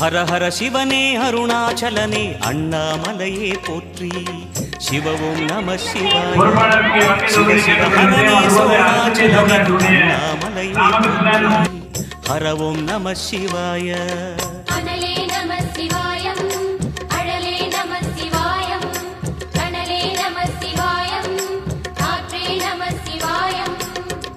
ஹர ஹர சிவனே அருணாச்சலனே அண்ணாமலையே போற்றி. சிவவும் நம சிவாய. பொறுப்பாளருக்கு சிவ வந்திருக்கிற சிவ அண்ணாமலையே போற்றி. ஹரவும் நம சிவாய.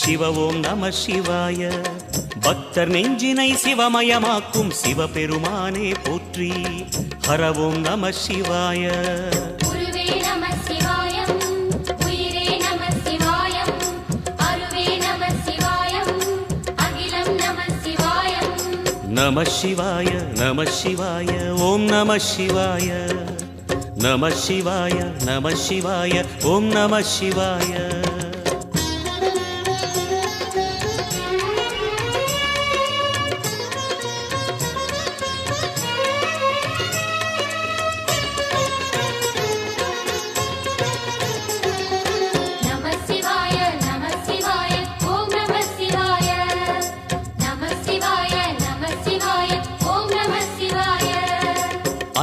சிவவோம் நம சிவாய பக்தர் நெஞ்சினை சிவமயமாக்கும் சிவபெருமானே போற்றி ஹரவோம் நம சிவாய குருவே நம சிவாயம் உயிரே நம சிவாயம் அருவே நம சிவாயம் அகிலம் நம சிவாயம் நம சிவாய நம சிவாய ஓம் நம சிவாய நம சிவாய நம சிவாய ஓம் நம சிவாய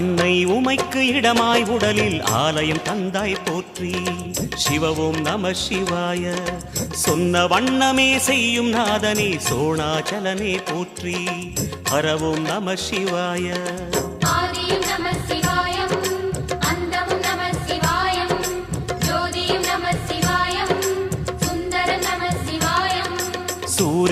அன்னை உமைக்கு இடமாய் உடலில் ஆலயம் தந்தாய் போற்றி. சிவவும் நம சிவாய. சொன்ன வண்ணமே செய்யும் நாதனே சோணாச்சலனே போற்றி. ஹரவோம் நம சிவாய.